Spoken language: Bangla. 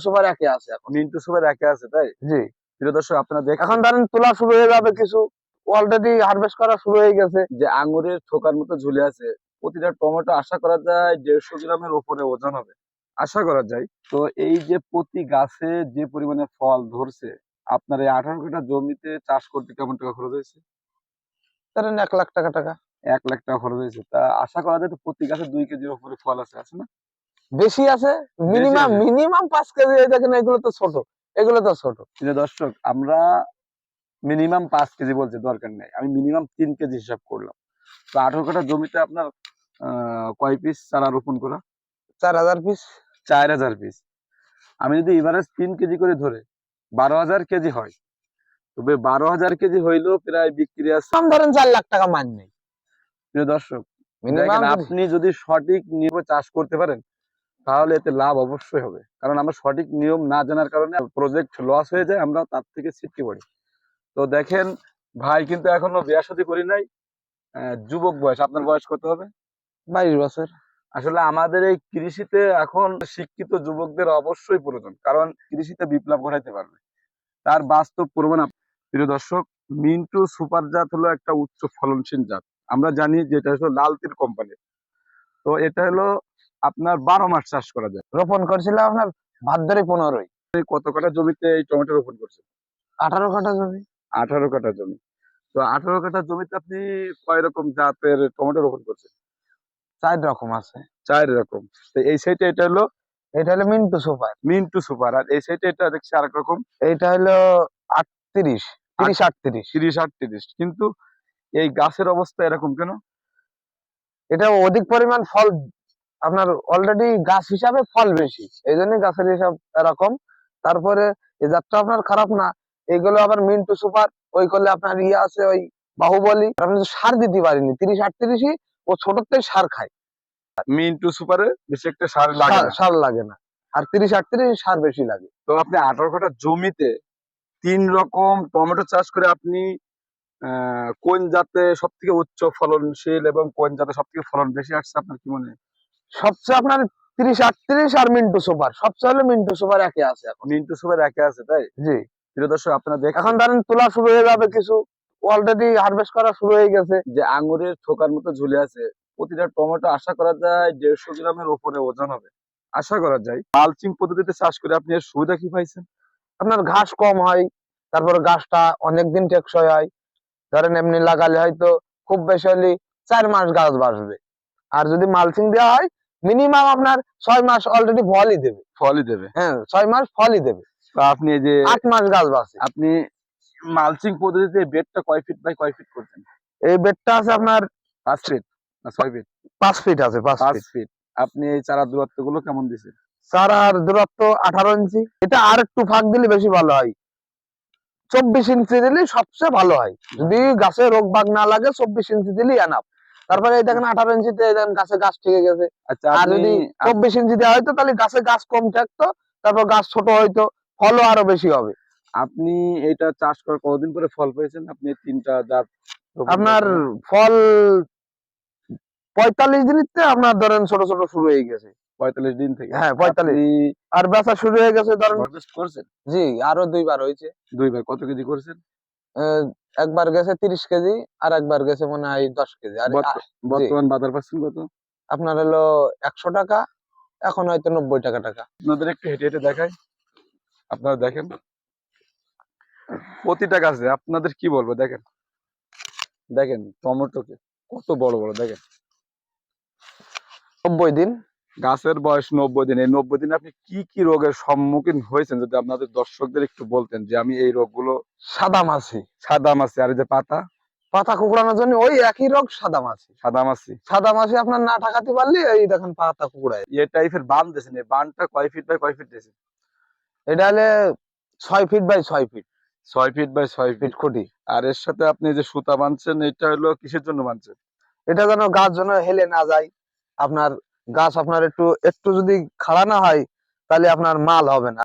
সুপার একই আছে এখন। মিন্টু সুপার একে আছে তাই? জি। প্রিয় দর্শক আপনারা দেখেন। এখন ধরেন তোলা শুরু হয়ে যাবে কিছু। অলরেডি হারভেস্ট করা শুরু হয়ে গেছে। যে আঙুরের থোকার মতো ঝুলে আছে প্রতিটা টমেটো আশা করা যায় দেড়শো গ্রামের উপরে ওজন হবে। আশা করা যায়। তো এই যে প্রতি গাছে যে পরিমাণে ফল ধরছে আপনার এই আঠারো কাঠা জমিতে চাষ করতে কেমন টাকা খরচ হয়েছে? ধরেন এক লাখ টাকা টাকা। এক লাখ টাকা খরচ হয়েছে। তা আশা করা যায় তো প্রতি গাছে দুই কেজির উপরে ফল আছে আছে না? বেশি আছে মিনিমাম মিনিমাম পাঁচ কেজি দেখেন এগুলো তো ছোট এগুলো তো ছোট। প্রিয় দর্শক আমরা মিনিমাম পাঁচ কেজি বলছি দরকার নেই। আমি মিনিমাম তিন কেজি হিসাব করলাম। তো আঠারো কাঠা জমিতে আপনার কয় পিস চারা রোপণ করা? চার হাজার পিস চার হাজার পিস আমি যদি এভারেজ তিন কেজি করে ধরে বারো হাজার কেজি হয় তবে বারো হাজার কেজি হইলেও প্রায় বিক্রি আছে। ধরেন চার লাখ টাকা মান নেই প্রিয় দর্শক আপনি যদি সঠিক নিয়মে চাষ করতে পারেন তাহলে এতে লাভ অবশ্যই হবে। কারণ আমরা সঠিক নিয়ম না জানার কারণে প্রজেক্ট লস হয়ে যায় আমরা তার থেকে ছিটকে পড়ি। তো দেখেন ভাই কিন্তু এখনও বিয়া শাদী করি নাই। যুবক বয়স আপনার বয়স কত হবে? বাইশ বছর। আসলে আমাদের এই কৃষিতে এখন শিক্ষিত যুবকদের অবশ্যই প্রয়োজন কারণ কৃষিতে বিপ্লব ঘটাইতে পারবে। তার বাস্তব প্রমাণ প্রিয় দর্শক মিন্টু সুপার জাত হলো একটা উচ্চ ফলনশীল জাত। আমরা জানি যে এটা হলো লালতির কোম্পানি। তো এটা হলো আপনার বারো মাস চাষ করা যায়। রোপণ করছিলাম আপনার ভাদ্রে পনেরোই। কত কাঠা জমিতে এই টমেটো রোপণ করছে আঠারো কাঠা জমি। আঠারো কাঠা জমি। তো আঠারো কাঠা জমিতে আপনি কয় রকম জাতের টমেটো রোপণ করছেন? চার রকম আছে। চার রকম। তো এই সাইডে এটা হলো? এটা হলো মিন্টু সুপার। মিন্টু সুপার। আর এই সাইডে এটা দেখছি আরেক রকম? এইটা হলো আটত্রিশ তিরিশ আটত্রিশ। তিরিশ আটত্রিশ। কিন্তু এই গাছের অবস্থা এরকম কেন? এটা অধিক পরিমাণ ফল আপনার অলরেডি গাছ হিসাবে ফল বেশি এই জন্য গাছের হিসাব এরকম তারপরে এই জাতটা আপনার খারাপ না এইগুলো আবার মিন্টু সুপার ওই করলে আপনার ইয়ে আছে ওই বাহুবলী। আপনি তো সার দিতে পারিনি তিরিশ আটত্রিশই ও ছোটতে সার খায়। মিন্টু সুপারে বেশি একটা সার লাগে সার- লাগে না। আর তিরিশ আটত্রিশ সার বেশি লাগে। তো আপনি আঠারো কাঠা জমিতে তিন রকম টমেটো চাষ করে আপনি আহ, কোন জাতে সব থেকে উচ্চ ফলনশীল এবং কোন জাতে সব থেকে ফলন বেশি আসছে আপনার কি মনে হয়? সবচেয়ে আপনার তিরিশ আটত্রিশ আর মিন্টু সুপার। সবচেয়ে হলো মিন্টু সুপার একে আছে এখন। মিন্টু সুপার একে আছে তাই? জি। প্রিয় দর্শক আপনারা দেখেন। এখন ধরেন তোলা শুরু হয়ে যাবে কিছু। অলরেডি হারভেস্ট করা শুরু হয়ে গেছে। যে আঙুরের থোকার মতো ঝুলে আছে প্রতিটা টমেটো আশা করা যায় দেড়শো গ্রামের উপরে ওজন হবে। আশা করা যায়। মালচিং পদ্ধতিতে চাষ করে আপনি এর সুবিধা কি পাইছেন? আপনার ঘাস কম হয় তারপর গাছটা অনেকদিন টেকসই হয়। ধরেন এমনি লাগালে হয়তো খুব বেশি হলে চার মাস গাছ বাঁচবে। আর যদি মালচিং দেওয়া হয় মিনিমাম আপনার ছয় মাস অলরেডি ফলই দেবে। ফলই দেবে। হ্যাঁ ছয় মাস ফলই দেবে। তো আপনি এই যে আট মাস গাছ বাঁচে আপনি মালচিং পদ্ধতিতে বেডটা কয় ফিট বাই কয় ফিট করছেন? এই বেডটা আছে আপনার পাঁচ ফিট না ছয় ফিট পাঁচ ফিট আছে পাঁচ ফিট আপনি এই চারা দূরত্বগুলো কেমন দিচ্ছেন? চারার দূরত্ব আঠারো ইঞ্চি। এটা আর একটু ফাঁক দিলে বেশি ভালো হয়। চব্বিশ ইঞ্চি দিলে সবচেয়ে ভালো হয়। যদি গাছে রোগ বাগ না লাগে চব্বিশ ইঞ্চি দিলেই এনাফ তারপরে এই দেখেন আঠারো ইঞ্চিতে দেখেন গাছে গাছ ঠিক গেছে। আচ্ছা আর যদি চব্বিশ ইঞ্চি দেওয়া হয়তো তাহলে গাছে গাছ কম থাকতো তারপর গাছ ছোট হয়তো ফলও আরও বেশি হবে। আপনি এটা চাষ করার কতদিন পরে ফল পেয়েছেন? আপনি তিনটা জাত আপনার ফল পঁয়তাল্লিশ দিনিতে আপনার ধরেন ছোট ছোট শুরু হয়ে গেছে। পঁয়তাল্লিশ দিন থেকে। হ্যাঁ, পঁয়তাল্লিশ। আর বেচা শুরু হয়ে গেছে ধরেন করছেন? জি আরও দুইবার হয়েছে। দুইবার। কত কেজি করছেন? একবার গেছে তিরিশ কেজি আর একবার গেছে মনে হয় দশ কেজি। আর বর্তমান বাজার পাচ্ছেন কত? আপনার হলো একশো টাকা এখন হয়তো নব্বই টাকা টাকা। আপনাদের একটু হেঁটে হেঁটে দেখাই। আপনারা দেখেন। প্রতিটা গাছে আপনাদের কি বলব দেখেন। দেখেন টমেটোকে কত বড় বড় দেখেন। নব্বই দিন। গাছের বয়স নব্বই দিন এই নব্বই দিনে আপনি কি কি রোগের সম্মুখীন হয়েছেন? যদি আপনাদের দর্শকদের একটু বলতেন যে আমি এই রোগগুলো সাদা মাছি সাদা মাছি আর এই যে পাতা? পাতা কুকুড়ানোর জন্য ওই একই রোগ সাদা মাছি সাদা মাছি সাদা মাছি আপনার না ঠাকাতে পারলে এই দেখেন পাতা কুকুড়ায়। এ টাইপের বান দিয়েছেন এই বানটা কয় ফিট বাই কয় ফিট দিয়েছেন? এটা হলে ছয় ফিট বাই ছয় ফিট ছয় ফিট বাই ছয় ফিট খুঁটি। আর এর সাথে আপনি যে সুতা বাঁধছেন এটা হলো কিসের জন্য বাঁধছেন? এটা যেন গাছ যেন হেলে না যায় আপনার গাছ আপনার একটু একটু যদি খাড়া না হয় তাহলে আপনার মাল হবে না।